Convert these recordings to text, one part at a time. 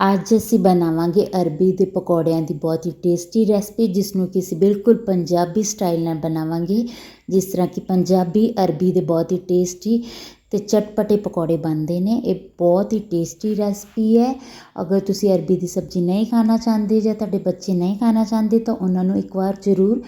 ਅੱਜ ਅਸੀਂ ਬਣਾਵਾਂਗੇ ਅਰਬੀ ਦੇ ਪਕੌੜਿਆਂ ਦੀ ਬਹੁਤ ਹੀ ਟੇਸਟੀ ਰੈਸਪੀ ਜਿਸ ਨੂੰ ਕਿ ਅਸੀਂ ਬਿਲਕੁਲ ਪੰਜਾਬੀ ਸਟਾਈਲ ਨਾਲ ਬਣਾਵਾਂਗੇ, ਜਿਸ ਤਰ੍ਹਾਂ ਕਿ ਪੰਜਾਬੀ ਅਰਬੀ ਦੇ ਬਹੁਤ ਹੀ ਟੇਸਟੀ ਅਤੇ ਚਟਪਟੇ ਪਕੌੜੇ ਬਣਦੇ ਨੇ। ਇਹ ਬਹੁਤ ਹੀ ਟੇਸਟੀ ਰੈਸਪੀ ਹੈ। ਅਗਰ ਤੁਸੀਂ ਅਰਬੀ ਦੀ ਸਬਜ਼ੀ ਨਹੀਂ ਖਾਣਾ ਚਾਹੁੰਦੇ ਜਾਂ ਤੁਹਾਡੇ ਬੱਚੇ ਨਹੀਂ ਖਾਣਾ ਚਾਹੁੰਦੇ ਤਾਂ ਉਹਨਾਂ ਨੂੰ ਇੱਕ ਵਾਰ ਜ਼ਰੂਰ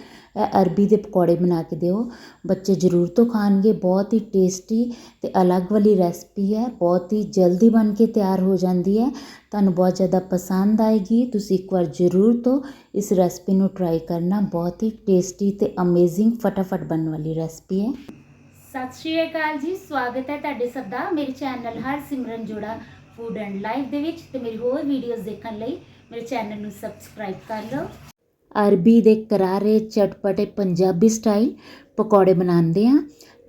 ਅਰਬੀ ਦੇ ਪਕੌੜੇ ਬਣਾ ਕੇ ਦਿਓ। ਬੱਚੇ ਜ਼ਰੂਰ ਤੋਂ ਖਾਣਗੇ। ਬਹੁਤ ਹੀ ਟੇਸਟੀ ਅਤੇ ਅਲੱਗ ਵਾਲੀ ਰੈਸਪੀ ਹੈ। ਬਹੁਤ ਹੀ ਜਲਦੀ ਬਣ ਕੇ ਤਿਆਰ ਹੋ ਜਾਂਦੀ ਹੈ। ਤੁਹਾਨੂੰ ਬਹੁਤ ਜ਼ਿਆਦਾ ਪਸੰਦ ਆਏਗੀ। ਤੁਸੀਂ ਇੱਕ ਵਾਰ ਜ਼ਰੂਰ ਤੋਂ ਇਸ ਰੈਸਪੀ ਨੂੰ ਟਰਾਈ ਕਰਨਾ। ਬਹੁਤ ਹੀ ਟੇਸਟੀ ਅਤੇ ਅਮੇਜ਼ਿੰਗ ਫਟਾਫਟ ਬਣਨ ਵਾਲੀ ਰੈਸਪੀ ਹੈ। ਸਤਿ ਸ਼੍ਰੀ ਅਕਾਲ ਜੀ, ਸਵਾਗਤ ਹੈ ਤੁਹਾਡੇ ਸਭ ਦਾ ਮੇਰੇ ਚੈਨਲ ਹਰ ਸਿਮਰਨ ਜੋੜਾ ਫੂਡ ਐਂਡ ਲਾਈਫ ਦੇ ਵਿੱਚ ਤੇ ਮੇਰੀ ਹੋਰ ਵੀਡੀਓਜ਼ ਦੇਖਣ ਲਈ ਮੇਰੇ ਚੈਨਲ ਨੂੰ ਸਬਸਕ੍ਰਾਈਬ ਕਰ ਲਓ। ਅਰਬੀ ਦੇ ਕਰਾਰੇ ਚਟਪਟੇ ਪੰਜਾਬੀ ਸਟਾਈਲ ਪਕੌੜੇ ਬਣਾਉਂਦੇ ਆ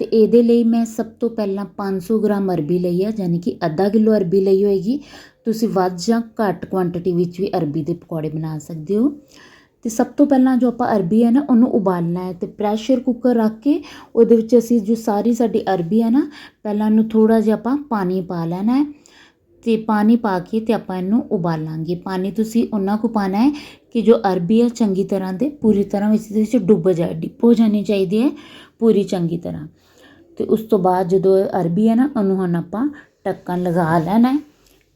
ਤੇ ਇਹਦੇ ਲਈ ਮੈਂ ਸਭ ਤੋਂ ਪਹਿਲਾਂ 500 ਗ੍ਰਾਮ ਅਰਬੀ ਲਈ ਆ, ਯਾਨੀ ਕਿ ਅੱਧਾ ਕਿਲੋ ਅਰਬੀ ਲਈ ਹੋਏਗੀ। ਤੁਸੀਂ ਵੱਧ ਜਾਂ ਘੱਟ ਕੁਆਂਟੀਟੀ ਵਿੱਚ ਵੀ ਅਰਬੀ ਦੇ ਪਕੌੜੇ ਬਣਾ ਸਕਦੇ ਹੋ। ਅਤੇ ਸਭ ਤੋਂ ਪਹਿਲਾਂ ਜੋ ਆਪਾਂ ਅਰਬੀ ਹੈ ਨਾ, ਉਹਨੂੰ ਉਬਾਲਣਾ ਹੈ ਤੇ ਪ੍ਰੈਸ਼ਰ ਕੁੱਕਰ ਰੱਖ ਕੇ ਉਹਦੇ ਵਿੱਚ ਅਸੀਂ ਜੋ ਸਾਰੀ ਸਾਡੀ ਅਰਬੀ ਹੈ ਨਾ, ਪਹਿਲਾਂ ਉਹਨੂੰ ਥੋੜ੍ਹਾ ਜਿਹਾ ਆਪਾਂ ਪਾਣੀ ਪਾ ਲੈਣਾ ਹੈ ਤੇ ਪਾਣੀ ਪਾ ਕੇ ਅਤੇ ਆਪਾਂ ਇਹਨੂੰ ਉਬਾਲਾਂਗੇ। ਪਾਣੀ ਤੁਸੀਂ ਉਹਨਾਂ ਕੁ ਪਾਉਣਾ ਹੈ ਕਿ ਜੋ ਅਰਬੀ ਹੈ, ਚੰਗੀ ਤਰ੍ਹਾਂ ਦੇ ਪੂਰੀ ਤਰ੍ਹਾਂ ਵਿੱਚ ਦੇ ਵਿੱਚ ਡੁੱਬ ਜਾਏ, ਡਿੱਪ ਹੋ ਜਾਣੀ ਚਾਹੀਦੀ ਹੈ ਪੂਰੀ ਚੰਗੀ ਤਰ੍ਹਾਂ। ਅਤੇ ਉਸ ਤੋਂ ਬਾਅਦ ਜਦੋਂ ਇਹ ਅਰਬੀ ਹੈ ਨਾ, ਉਹਨੂੰ ਹੁਣ ਆਪਾਂ ਢੱਕਣ ਲਗਾ ਲੈਣਾ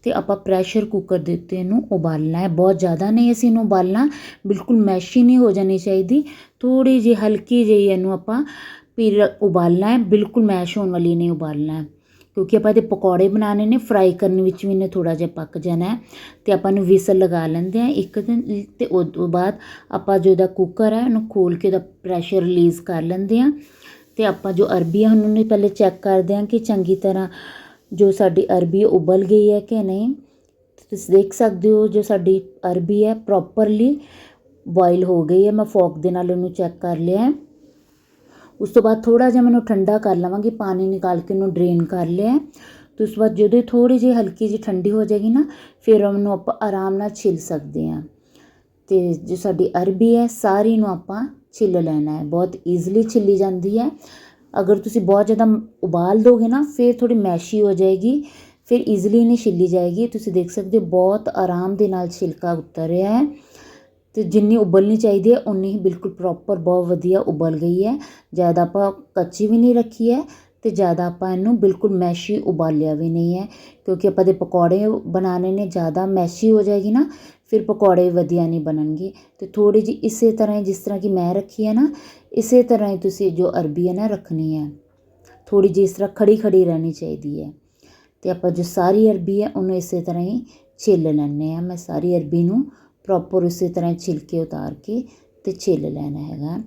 ਅਤੇ ਆਪਾਂ ਪ੍ਰੈਸ਼ਰ ਕੁੱਕਰ ਦੇ ਉੱਤੇ ਇਹਨੂੰ ਉਬਾਲਣਾ ਹੈ। ਬਹੁਤ ਜ਼ਿਆਦਾ ਨਹੀਂ ਅਸੀਂ ਇਹਨੂੰ ਉਬਾਲਣਾ, ਬਿਲਕੁਲ ਮੈਸ਼ ਹੀ ਨਹੀਂ ਹੋ ਜਾਣੀ ਚਾਹੀਦੀ। ਥੋੜ੍ਹੀ ਜਿਹੀ ਹਲਕੀ ਜਿਹੀ ਇਹਨੂੰ ਆਪਾਂ ਫਿਰ ਉਬਾਲਣਾ ਹੈ, ਬਿਲਕੁਲ ਮੈਸ਼ ਹੋਣ ਵਾਲੀ ਨਹੀਂ ਉਬਾਲਣਾ ਕਿਉਂਕਿ ਆਪਾਂ ਇਹਦੇ ਪਕੌੜੇ ਬਣਾਉਣੇ ਨੇ ਫਰਾਈ ਕਰਨ ਵਿੱਚ ਵੀ ਇਹਨੇ ਥੋੜ੍ਹਾ ਜਿਹਾ ਪੱਕ ਜਾਣਾ ਅਤੇ ਆਪਾਂ ਨੂੰ ਵਿਸਲ ਲਗਾ ਲੈਂਦੇ ਆ ਇੱਕ ਦਿਨ ਅਤੇ ਉਸ ਤੋਂ ਬਾਅਦ ਆਪਾਂ ਜੋ ਇਹਦਾ ਕੁੱਕਰ ਹੈ ਉਹਨੂੰ ਖੋਲ੍ਹ ਕੇ ਉਹਦਾ ਪ੍ਰੈਸ਼ਰ ਰਿਲੀਜ਼ ਕਰ ਲੈਂਦੇ ਆ ਅਤੇ ਆਪਾਂ ਜੋ ਅਰਬੀ ਹੈ ਉਹਨੂੰ ਪਹਿਲੇ ਚੈੱਕ ਕਰਦੇ ਆ ਕਿ ਚੰਗੀ ਤਰ੍ਹਾਂ ਜੋ ਸਾਡੀ ਅਰਬੀ ਉਬਲ ਗਈ ਹੈ ਕਿ ਨਹੀਂ? ਤੁਸੀਂ ਦੇਖ ਸਕਦੇ ਹੋ ਜੋ ਸਾਡੀ ਅਰਬੀ ਹੈ ਪ੍ਰੋਪਰਲੀ ਬੋਇਲ ਹੋ ਗਈ ਹੈ। ਮੈਂ ਫੋਕ ਦੇ ਨਾਲ ਉਹਨੂੰ ਚੈੱਕ ਕਰ ਲਿਆ ਉਸ ਤੋਂ ਬਾਅਦ ਥੋੜਾ ਜਿਹਾ ਮੈਨੂੰ ਠੰਡਾ ਕਰ ਲਵਾਂਗੀ, ਪਾਣੀ ਨਿਕਾਲ ਕੇ ਉਹਨੂੰ ਡਰੇਨ ਕਰ ਲਿਆ ਤੇ ਉਸ ਤੋਂ ਬਾਅਦ ਜਦੋਂ ਥੋੜੀ ਜਿਹੀ ਹਲਕੀ ਜਿਹੀ ਠੰਡੀ ਹੋ ਜਾਏਗੀ ਨਾ, ਫਿਰ ਉਹਨੂੰ ਆਪਾਂ ਆਰਾਮ ਨਾਲ ਛਿੱਲ ਸਕਦੇ ਹਾਂ। ਤੇ ਜੋ ਸਾਡੀ ਅਰਬੀ ਹੈ, ਸਾਰੀ ਨੂੰ ਆਪਾਂ ਛਿੱਲ ਲੈਣਾ ਹੈ। ਬਹੁਤ ਈਜ਼ੀਲੀ ਛਿੱਲੀ ਜਾਂਦੀ ਹੈ। ਅਗਰ ਤੁਸੀਂ ਬਹੁਤ ਜ਼ਿਆਦਾ ਉਬਾਲ ਦੋਗੇ ਨਾ, ਫਿਰ ਥੋੜੀ ਮੈਸ਼ੀ ਹੋ ਜਾਏਗੀ, ਫਿਰ ਈਜ਼ੀਲੀ ਨਹੀਂ ਛਿੱਲੀ ਜਾਏਗੀ। ਤੁਸੀਂ ਦੇਖ ਸਕਦੇ ਹੋ, ਬਹੁਤ ਆਰਾਮ ਦੇ ਨਾਲ ਛਿਲਕਾ ਉਤਰ ਰਿਹਾ ਹੈ। ਤੇ ਜਿੰਨੀ ਉਬਲਣੀ ਚਾਹੀਦੀ ਹੈ, ਉਨੀ ਹੀ ਬਿਲਕੁਲ ਪ੍ਰੋਪਰ ਬਹੁਤ ਵਧੀਆ ਉਬਲ ਗਈ ਹੈ। ਜ਼ਿਆਦਾ ਆਪਾਂ ਕੱਚੀ ਵੀ ਨਹੀਂ ਰੱਖੀ ਹੈ ਤੇ ਜ਼ਿਆਦਾ ਆਪਾਂ ਇਹਨੂੰ ਬਿਲਕੁਲ ਮੈਸ਼ੀ ਉਬਾਲਿਆ ਵੀ ਨਹੀਂ ਹੈ। ਕਿਉਂਕਿ ਆਪਾਂ ਦੇ ਪਕੌੜੇ ਬਣਾਉਣੇ ਨੇ, ਜ਼ਿਆਦਾ ਮੈਸ਼ੀ ਹੋ ਜਾਏਗੀ ਨਾ, ਫਿਰ ਪਕੌੜੇ ਵਧੀਆ ਨਹੀਂ ਬਣਨਗੇ। ਤੇ ਥੋੜੀ ਜਿਹੀ ਇਸੇ ਤਰ੍ਹਾਂ ਹੀ ਜਿਸ ਤਰ੍ਹਾਂ ਕਿ ਮੈਂ ਰੱਖੀ ਹੈ ਨਾ ਇਸੇ ਤਰ੍ਹਾਂ ਹੀ ਤੁਸੀਂ ਜੋ ਅਰਬੀ ਹੈ ਨਾ ਰੱਖਣੀ ਹੈ ਥੋੜੀ ਜਿਹੀ ਇਸ ਤਰ੍ਹਾਂ ਖੜੀ ਖੜੀ ਰਹਿਣੀ ਚਾਹੀਦੀ ਹੈ। ਤੇ ਆਪਾਂ ਜੋ ਸਾਰੀ ਅਰਬੀ ਹੈ, ਉਹਨੂੰ ਇਸੇ ਤਰ੍ਹਾਂ ਹੀ ਛਿੱਲ ਲੈਣੇ ਆ ਮੈਂ ਸਾਰੀ ਅਰਬੀ ਨੂੰ ਪ੍ਰੋਪਰ ਉਸੇ ਤਰ੍ਹਾਂ ਛਿੱਲ ਕੇ ਉਤਾਰ ਕੇ ਅਤੇ ਛਿੱਲ ਲੈਣਾ ਹੈਗਾ।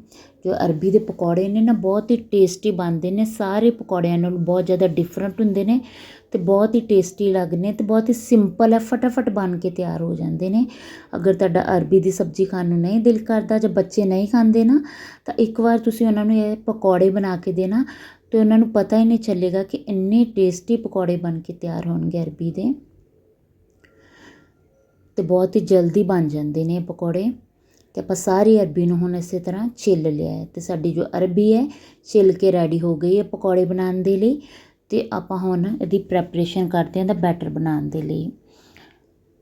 ਜੋ ਅਰਬੀ ਦੇ ਪਕੌੜੇ ਨੇ ਨਾ, ਬਹੁਤ ਹੀ ਟੇਸਟੀ ਬਣਦੇ ਨੇ, ਸਾਰੇ ਪਕੌੜਿਆਂ ਨਾਲੋਂ ਬਹੁਤ ਜ਼ਿਆਦਾ ਡਿਫਰੈਂਟ ਹੁੰਦੇ ਨੇ ਅਤੇ ਬਹੁਤ ਹੀ ਟੇਸਟੀ ਲੱਗਦੇ ਨੇ ਤੇ ਬਹੁਤ ਹੀ ਸਿੰਪਲ ਹੈ, ਫਟਾਫਟ ਬਣ ਕੇ ਤਿਆਰ ਹੋ ਜਾਂਦੇ ਨੇ। ਅਗਰ ਤੁਹਾਡਾ ਅਰਬੀ ਦੀ ਸਬਜ਼ੀ ਖਾਣ ਨੂੰ ਨਹੀਂ ਦਿਲ ਕਰਦਾ ਜਾਂ ਬੱਚੇ ਨਹੀਂ ਖਾਂਦੇ ਨਾ, ਤਾਂ ਇੱਕ ਵਾਰ ਤੁਸੀਂ ਉਹਨਾਂ ਨੂੰ ਇਹ ਪਕੌੜੇ ਬਣਾ ਕੇ ਦੇਣਾ ਅਤੇ ਉਹਨਾਂ ਨੂੰ ਪਤਾ ਹੀ ਨਹੀਂ ਚੱਲੇਗਾ ਕਿ ਇੰਨੇ ਟੇਸਟੀ ਪਕੌੜੇ ਬਣ ਕੇ ਤਿਆਰ ਹੋਣਗੇ ਅਰਬੀ ਦੇ। ਅਤੇ ਬਹੁਤ ਹੀ ਜਲਦੀ ਬਣ ਜਾਂਦੇ ਨੇ ਪਕੌੜੇ। ਤੇ ਆਪਾਂ ਸਾਰੀ ਅਰਬੀ ਨੂੰ ਹੁਣ ਇਸੇ ਤਰ੍ਹਾਂ ਛਿੱਲ ਲਿਆ ਹੈ ਤੇ ਸਾਡੀ ਜੋ ਅਰਬੀ ਹੈ, ਛਿੱਲ ਕੇ ਰੈਡੀ ਹੋ ਗਈ ਹੈ ਪਕੌੜੇ ਬਣਾਉਣ ਦੇ ਲਈ ਤੇ ਆਪਾਂ ਹੁਣ ਇਹਦੀ ਪ੍ਰੈਪਰੇਸ਼ਨ ਕਰਦੇ ਹਾਂ ਦਾ ਬੈਟਰ ਬਣਾਉਣ ਦੇ ਲਈ।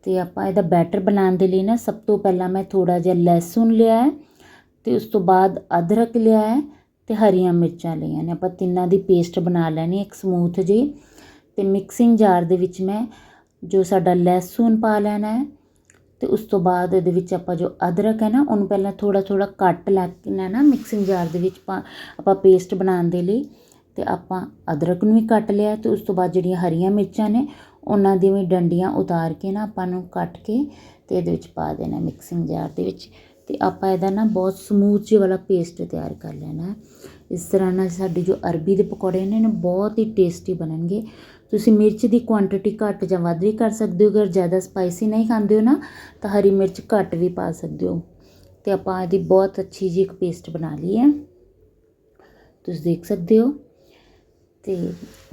ਤੇ ਆਪਾਂ ਇਹਦਾ ਬੈਟਰ ਬਣਾਉਣ ਦੇ ਲਈ ਨਾ ਸਭ ਤੋਂ ਪਹਿਲਾਂ ਮੈਂ ਥੋੜਾ ਜਿਹਾ ਲਹਿਸੁਨ ਲਿਆ ਹੈ ਤੇ ਉਸ ਤੋਂ ਬਾਅਦ ਅਦਰਕ ਲਿਆ ਹੈ ਤੇ ਹਰੀਆਂ ਮਿਰਚਾਂ ਲਈਆਂ ਨੇ। ਆਪਾਂ ਤਿੰਨਾਂ ਦੀ ਪੇਸਟ ਬਣਾ ਲੈਣੀ ਇੱਕ ਸਮੂਥ ਜੀ ਤੇ ਮਿਕਸਿੰਗ ਜਾਰ ਦੇ ਵਿੱਚ ਮੈਂ ਜੋ ਸਾਡਾ ਲਹਿਸੁਨ ਪਾ ਲੈਣਾ ਹੈ ਅਤੇ ਉਸ ਤੋਂ ਬਾਅਦ ਇਹਦੇ ਵਿੱਚ ਆਪਾਂ ਜੋ ਅਦਰਕ ਹੈ ਨਾ, ਉਹਨੂੰ ਪਹਿਲਾਂ ਥੋੜ੍ਹਾ ਥੋੜ੍ਹਾ ਕੱਟ ਲੈ ਲੈਣਾ ਮਿਕਸਿੰਗ ਜਾਰ ਦੇ ਵਿੱਚ ਪਾ, ਆਪਾਂ ਪੇਸਟ ਬਣਾਉਣ ਦੇ ਲਈ ਅਤੇ ਆਪਾਂ ਅਦਰਕ ਨੂੰ ਵੀ ਕੱਟ ਲਿਆ ਅਤੇ ਉਸ ਤੋਂ ਬਾਅਦ ਜਿਹੜੀਆਂ ਹਰੀਆਂ ਮਿਰਚਾਂ ਨੇ, ਉਹਨਾਂ ਦੀ ਵੀ ਡੰਡੀਆਂ ਉਤਾਰ ਕੇ ਨਾ ਆਪਾਂ ਨੂੰ ਕੱਟ ਕੇ ਅਤੇ ਇਹਦੇ ਵਿੱਚ ਪਾ ਦੇਣਾ ਮਿਕਸਿੰਗ ਜਾਰ ਦੇ ਵਿੱਚ ਅਤੇ ਆਪਾਂ ਇਹਦਾ ਨਾ ਬਹੁਤ ਸਮੂਥ ਜਿਹਾ ਵਾਲਾ ਪੇਸਟ ਤਿਆਰ ਕਰ ਲੈਣਾ। ਇਸ ਤਰ੍ਹਾਂ ਨਾਲ ਸਾਡੇ ਜੋ ਅਰਬੀ ਦੇ ਪਕੌੜੇ ਨੇ ਨਾ ਬਹੁਤ ਹੀ ਟੇਸਟੀ ਬਣਨਗੇ। ਤੁਸੀਂ ਮਿਰਚ ਦੀ ਕੁਆਂਟੀਟੀ ਘੱਟ ਜਾਂ ਵੱਧ ਵੀ ਕਰ ਸਕਦੇ ਹੋ, ਅਗਰ ਜ਼ਿਆਦਾ ਸਪਾਈਸੀ ਨਹੀਂ ਖਾਂਦੇ ਹੋ ਨਾ, ਤਾਂ ਹਰੀ ਮਿਰਚ ਘੱਟ ਵੀ ਪਾ ਸਕਦੇ ਹੋ। ਤੇ ਆਪਾਂ ਇਹਦੀ ਬਹੁਤ ਅੱਛੀ ਜੀ ਇੱਕ ਪੇਸਟ ਬਣਾ ਲਈ ਹੈ। ਤੁਸੀਂ ਦੇਖ ਸਕਦੇ ਹੋ। ਤੇ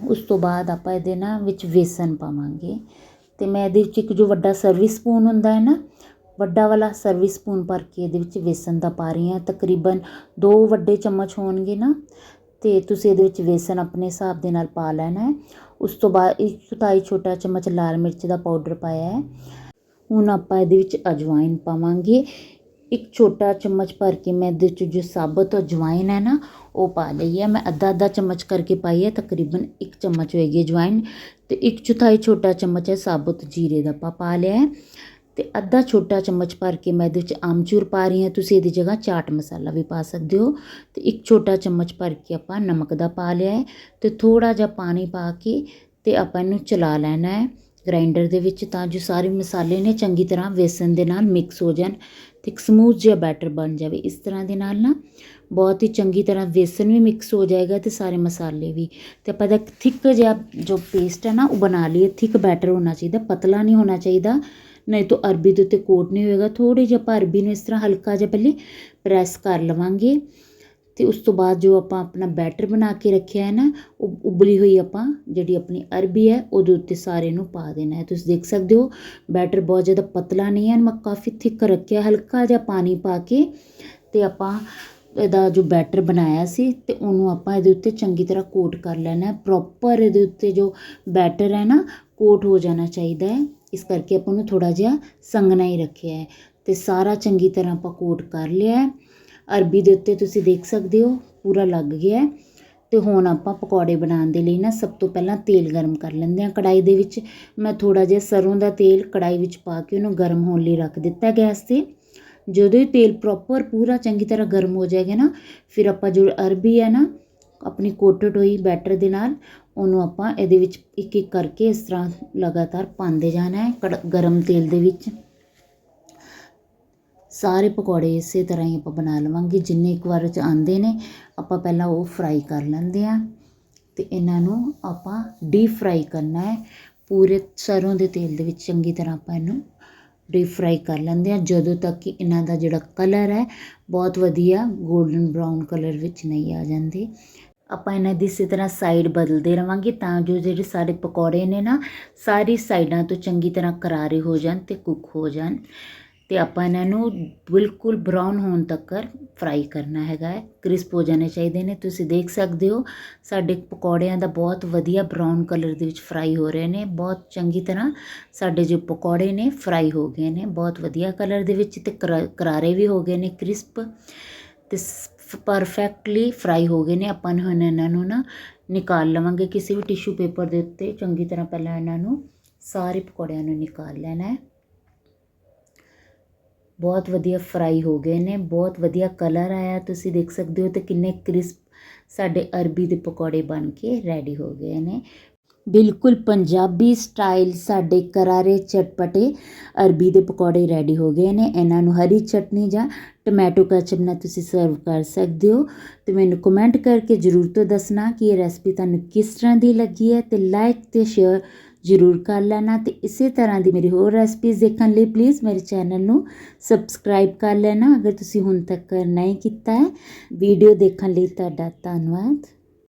ਉਸ ਤੋਂ ਬਾਅਦ ਆਪਾਂ ਇਹਦੇ ਨਾ ਵਿੱਚ ਵੇਸਣ ਪਾਵਾਂਗੇ। ਤੇ ਮੈਂ ਇਹਦੇ ਵਿੱਚ ਇੱਕ ਜੋ ਵੱਡਾ ਸਰਵਿਸ ਸਪੂਨ ਹੁੰਦਾ ਹੈ ਨਾ, ਵੱਡਾ ਵਾਲਾ ਸਰਵਿਸ ਸਪੂਨ ਭਰ ਕੇ ਇਹਦੇ ਵਿੱਚ ਵੇਸਣ ਦਾ ਪਾ ਰਹੀ ਹਾਂ। ਤਕਰੀਬਨ ਦੋ ਵੱਡੇ ਚਮਚ ਹੋਣਗੇ ਨਾ, ਤੇ ਤੁਸੀਂ ਇਹਦੇ ਵਿੱਚ ਵੇਸਣ ਆਪਣੇ ਹਿਸਾਬ ਦੇ ਨਾਲ ਪਾ ਲੈਣਾ ਹੈ। ਉਸ ਤੋਂ ਬਾਅਦ ਇੱਕ ਚੌਥਾਈ ਛੋਟਾ ਚਮਚ ਲਾਲ ਮਿਰਚ ਦਾ ਪਾਊਡਰ ਪਾਇਆ ਹੈ। ਹੁਣ ਆਪਾਂ ਇਹਦੇ ਵਿੱਚ ਅਜਵਾਇਨ ਪਾਵਾਂਗੇ। ਇੱਕ ਛੋਟਾ ਚਮਚ ਭਰ ਕੇ ਮੈਂ ਇਹਦੇ 'ਚ ਜੋ ਸਾਬਤ ਅਜਵਾਇਨ ਹੈ ਨਾ, ਉਹ ਪਾ ਲਈ ਹੈ। ਮੈਂ ਅੱਧਾ ਅੱਧਾ ਚਮਚ ਕਰਕੇ ਪਾਈ ਹੈ, ਤਕਰੀਬਨ ਇੱਕ ਚਮਚ ਹੋਏਗੀ ਅਜਵਾਇਨ। ਤੇ ਇੱਕ ਚੌਥਾਈ ਛੋਟਾ ਚਮਚ ਹੈ ਸਾਬਤ ਜੀਰੇ ਦਾ ਆਪਾਂ ਪਾ ਲਿਆ ਹੈ। ਅਤੇ ਅੱਧਾ ਛੋਟਾ ਚਮਚ ਭਰ ਕੇ ਮੈਂ ਇਹਦੇ ਵਿੱਚ ਆਮਚੂਰ ਪਾ ਰਹੀ ਹਾਂ। ਤੁਸੀਂ ਇਹਦੀ ਜਗ੍ਹਾ ਚਾਟ ਮਸਾਲਾ ਵੀ ਪਾ ਸਕਦੇ ਹੋ। ਅਤੇ ਇੱਕ ਛੋਟਾ ਚਮਚ ਭਰ ਕੇ ਆਪਾਂ ਨਮਕ ਦਾ ਪਾ ਲਿਆ ਹੈ ਅਤੇ ਥੋੜ੍ਹਾ ਜਿਹਾ ਪਾਣੀ ਪਾ ਕੇ ਅਤੇ ਆਪਾਂ ਇਹਨੂੰ ਚਲਾ ਲੈਣਾ ਹੈ ਗ੍ਰਾਈਂਡਰ ਦੇ ਵਿੱਚ ਤਾਂ ਜੋ ਸਾਰੇ ਮਸਾਲੇ ਨੇ ਚੰਗੀ ਤਰ੍ਹਾਂ ਵੇਸਣ ਦੇ ਨਾਲ ਮਿਕਸ ਹੋ ਜਾਣ ਅਤੇ ਇੱਕ ਸਮੂਥ ਜਿਹਾ ਬੈਟਰ ਬਣ ਜਾਵੇ ਇਸ ਤਰ੍ਹਾਂ ਦੇ ਨਾਲ ਨਾ। ਬਹੁਤ ਹੀ ਚੰਗੀ ਤਰ੍ਹਾਂ ਵੇਸਣ ਵੀ ਮਿਕਸ ਹੋ ਜਾਏਗਾ ਅਤੇ ਸਾਰੇ ਮਸਾਲੇ ਵੀ। ਅਤੇ ਆਪਾਂ ਦਾ ਥਿੱਕ ਜਿਹਾ ਜੋ ਪੇਸਟ ਹੈ ਨਾ ਉਹ ਬਣਾ ਲਈਏ। ਥਿੱਕ ਬੈਟਰ ਹੋਣਾ ਚਾਹੀਦਾ, ਪਤਲਾ ਨਹੀਂ ਹੋਣਾ ਚਾਹੀਦਾ। ਨਹੀਂ ਤਾਂ ਅਰਬੀ ਦੇ ਉੱਤੇ ਕੋਟ ਨਹੀਂ ਹੋਏਗਾ। ਥੋੜੇ ਜਿਹਾ ਆਪਾਂ ਅਰਬੀ ਨੂੰ ਇਸ ਤਰ੍ਹਾਂ ਹਲਕਾ ਜਿਹਾ ਪਹਿਲੇ ਪ੍ਰੈਸ ਕਰ ਲਵਾਂਗੇ ਅਤੇ ਉਸ ਤੋਂ ਬਾਅਦ ਜੋ ਆਪਾਂ ਆਪਣਾ ਬੈਟਰ ਬਣਾ ਕੇ ਰੱਖਿਆ ਹੈ ਨਾ, ਉਹ ਉਬਲੀ ਹੋਈ ਆਪਾਂ ਜਿਹੜੀ ਆਪਣੀ ਅਰਬੀ ਹੈ, ਉਹਦੇ ਉੱਤੇ ਸਾਰੇ ਨੂੰ ਪਾ ਦੇਣਾ ਹੈ। ਤੁਸੀਂ ਦੇਖ ਸਕਦੇ ਹੋ ਬੈਟਰ ਬਹੁਤ ਜ਼ਿਆਦਾ ਪਤਲਾ ਨਹੀਂ ਹੈ, ਮੈਂ ਕਾਫੀ ਥਿੱਕ ਰੱਖਿਆ, ਹਲਕਾ ਜਿਹਾ ਪਾਣੀ ਪਾ ਕੇ ਤੇ ਆਪਾਂ ਇਹਦਾ ਜੋ ਬੈਟਰ ਬਣਾਇਆ ਸੀ ਤੇ ਉਹਨੂੰ ਆਪਾਂ ਇਹਦੇ ਉੱਤੇ ਚੰਗੀ ਤਰ੍ਹਾਂ ਕੋਟ ਕਰ ਲੈਣਾ ਹੈ। ਪ੍ਰੋਪਰ ਇਹਦੇ ਉੱਤੇ ਜੋ ਬੈਟਰ ਹੈ ਨਾ ਕੋਟ ਹੋ ਜਾਣਾ ਚਾਹੀਦਾ ਹੈ। ਇਸ ਕਰਕੇ ਆਪਾਂ ਨੂੰ ਥੋੜਾ ਜਿਹਾ ਸੰਘਣਾ ਹੀ ਰੱਖਿਆ ਹੈ ਤੇ ਸਾਰਾ ਚੰਗੀ ਤਰ੍ਹਾਂ ਆਪਾਂ ਕੋਟ ਕਰ ਲਿਆ ਹੈ। ਅਰਬੀ ਦੇ ਉੱਤੇ ਤੁਸੀਂ ਦੇਖ ਸਕਦੇ ਹੋ, ਪੂਰਾ ਲੱਗ ਗਿਆ ਹੈ। ਤੇ ਹੁਣ ਆਪਾਂ ਪਕੌੜੇ ਬਣਾਉਣ ਦੇ ਲਈ ਨਾ ਸਭ ਤੋਂ ਪਹਿਲਾਂ ਤੇਲ ਗਰਮ ਕਰ ਲੈਂਦੇ ਹਾਂ ਕੜਾਈ ਦੇ ਵਿੱਚ। ਮੈਂ ਥੋੜਾ ਜਿਹਾ ਸਰੋਂ ਦਾ ਤੇਲ ਕੜਾਈ ਵਿੱਚ ਪਾ ਕੇ ਉਹਨੂੰ ਗਰਮ ਹੋਣ ਲਈ ਰੱਖ ਦਿੱਤਾ ਗੈਸ ਤੇ। ਜਦੋਂ ਇਹ ਤੇਲ ਪ੍ਰੋਪਰ ਪੂਰਾ ਚੰਗੀ ਤਰ੍ਹਾਂ ਗਰਮ ਹੋ ਜਾਏਗਾ ਨਾ, ਫਿਰ ਆਪਾਂ ਜੋ ਅਰਬੀ ਹੈ ਨਾ ਆਪਣੀ ਕੋਟਡ ਹੋਈ ਬੈਟਰ ਦੇ ਨਾਲ ਉਹਨੂੰ ਆਪਾਂ ਇਹਦੇ ਵਿੱਚ ਇੱਕ ਇੱਕ ਕਰਕੇ ਇਸ ਤਰ੍ਹਾਂ ਲਗਾਤਾਰ ਪਾਉਂਦੇ ਜਾਣਾ ਹੈ ਕੜ- ਗਰਮ ਤੇਲ ਦੇ ਵਿੱਚ। ਸਾਰੇ ਪਕੌੜੇ ਇਸੇ ਤਰ੍ਹਾਂ ਹੀ ਆਪਾਂ ਬਣਾ ਲਵਾਂਗੇ, ਜਿੰਨੇ ਇੱਕ ਵਾਰ ਚ ਆਉਂਦੇ ਨੇ, ਆਪਾਂ ਪਹਿਲਾਂ ਉਹ ਫਰਾਈ ਕਰ ਲੈਂਦੇ ਆ ਤੇ ਇਹਨਾਂ ਨੂੰ ਆਪਾਂ ਡੀਪ ਫਰਾਈ ਕਰਨਾ ਹੈ। ਪੂਰੇ ਸਰੋਂ ਦੇ ਤੇਲ ਦੇ ਵਿੱਚ ਚੰਗੀ ਤਰ੍ਹਾਂ ਆਪਾਂ ਇਹਨੂੰ ਡੀਪ ਫਰਾਈ ਕਰ ਲੈਂਦੇ ਆ ਜਦੋਂ ਤੱਕ ਕਿ ਇਹਨਾਂ ਦਾ ਜਿਹੜਾ ਕਲਰ ਹੈ, ਬਹੁਤ ਵਧੀਆ 골ਡਨ ਬ੍ਰਾਊਨ ਕਲਰ ਵਿੱਚ ਨਹੀਂ ਆ ਜਾਂਦੇ। ਆਪਾਂ ਇਹਨਾਂ ਦੀ ਇਸੇ ਤਰ੍ਹਾਂ ਸਾਈਡ ਬਦਲਦੇ ਰਵਾਂਗੇ ਤਾਂ ਜੋ ਜਿਹੜੇ ਸਾਡੇ ਪਕੌੜੇ ਨੇ ਨਾ, ਸਾਰੀ ਸਾਈਡਾਂ ਤੋਂ ਚੰਗੀ ਤਰ੍ਹਾਂ ਕਰਾਰੇ ਹੋ ਜਾਣ ਤੇ ਕੁੱਕ ਹੋ ਜਾਣ। ਤੇ ਆਪਾਂ ਇਹਨਾਂ ਨੂੰ ਬਿਲਕੁਲ ਬਰਾਊਨ ਹੋਣ ਤੱਕ ਫਰਾਈ ਕਰਨਾ ਹੈਗਾ ਹੈ। ਕ੍ਰਿਸਪ ਹੋ ਜਾਣੇ ਚਾਹੀਦੇ ਨੇ। ਤੁਸੀਂ ਦੇਖ ਸਕਦੇ ਹੋ, ਸਾਡੇ ਪਕੌੜਿਆਂ ਦਾ ਬਹੁਤ ਵਧੀਆ ਬਰਾਊਨ ਕਲਰ ਦੇ ਵਿੱਚ ਫਰਾਈ ਹੋ ਰਹੇ ਨੇ। ਬਹੁਤ ਚੰਗੀ ਤਰ੍ਹਾਂ ਸਾਡੇ ਜੋ ਪਕੌੜੇ ਨੇ ਫਰਾਈ ਹੋ ਗਏ ਨੇ। ਬਹੁਤ ਵਧੀਆ ਕਲਰ ਦੇ ਵਿੱਚ ਤੇ ਕਰਾਰੇ ਵੀ ਹੋ ਗਏ ਨੇ ਕ੍ਰਿਸਪ ਤੇ ਪਰਫੈਕਟਲੀ ਫਰਾਈ ਹੋ ਗਏ ਨੇ। ਆਪਾਂ ਹੁਣ ਇਹਨਾਂ ਨੂੰ ਨਾ ਨਿਕਾਲ ਲਵਾਂਗੇ ਕਿਸੇ ਵੀ ਟਿਸ਼ੂ ਪੇਪਰ ਦੇ ਉੱਤੇ। ਚੰਗੀ ਤਰ੍ਹਾਂ ਪਹਿਲਾਂ ਇਹਨਾਂ ਨੂੰ ਸਾਰੇ ਪਕੌੜਿਆਂ ਨੂੰ ਨਿਕਾਲ ਲੈਣਾ ਹੈ। ਬਹੁਤ ਵਧੀਆ ਫਰਾਈ ਹੋ ਗਏ ਨੇ। ਬਹੁਤ ਵਧੀਆ ਕਲਰ ਆਇਆ। ਤੁਸੀਂ ਦੇਖ ਸਕਦੇ ਹੋ ਤੇ ਕਿੰਨੇ ਕ੍ਰਿਸਪ ਸਾਡੇ ਅਰਬੀ ਦੇ ਪਕੌੜੇ ਬਣ ਕੇ ਰੈਡੀ ਹੋ ਗਏ ਨੇ। ਬਿਲਕੁਲ ਪੰਜਾਬੀ ਸਟਾਈਲ ਸਾਡੇ ਕਰਾਰੇ ਚਟਪਟੇ ਅਰਬੀ ਦੇ ਪਕੌੜੇ ਰੈਡੀ ਹੋ ਗਏ ਨੇ। ਇਹਨਾਂ ਨੂੰ ਹਰੀ ਚਟਨੀ ਜਾਂ ਟੋਮੈਟੋ ਕੈਚਅਪ ਨਾਲ ਤੁਸੀਂ ਸਰਵ ਕਰ ਸਕਦੇ ਹੋ ਤੇ ਮੈਨੂੰ ਕਮੈਂਟ ਕਰਕੇ ਜ਼ਰੂਰ ਤੋਂ ਦੱਸਣਾ ਕਿ ਇਹ ਰੈਸਪੀ ਤੁਹਾਨੂੰ ਕਿਸ ਤਰ੍ਹਾਂ ਦੀ ਲੱਗੀ ਹੈ ਤੇ ਲਾਈਕ ਤੇ ਸ਼ੇਅਰ ਜ਼ਰੂਰ ਕਰ ਲੈਣਾ ਤੇ ਇਸੇ ਤਰ੍ਹਾਂ ਦੀ ਮੇਰੀ ਹੋਰ ਰੈਸਪੀਜ਼ ਦੇਖਣ ਲਈ ਪਲੀਜ਼ ਮੇਰੇ ਚੈਨਲ ਨੂੰ ਸਬਸਕ੍ਰਾਈਬ ਕਰ ਲੈਣਾ ਅਗਰ ਤੁਸੀਂ ਹੁਣ ਤੱਕ ਨਹੀਂ ਕੀਤਾ ਹੈ। ਵੀਡੀਓ ਦੇਖਣ ਲਈ ਤੁਹਾਡਾ ਧੰਨਵਾਦ।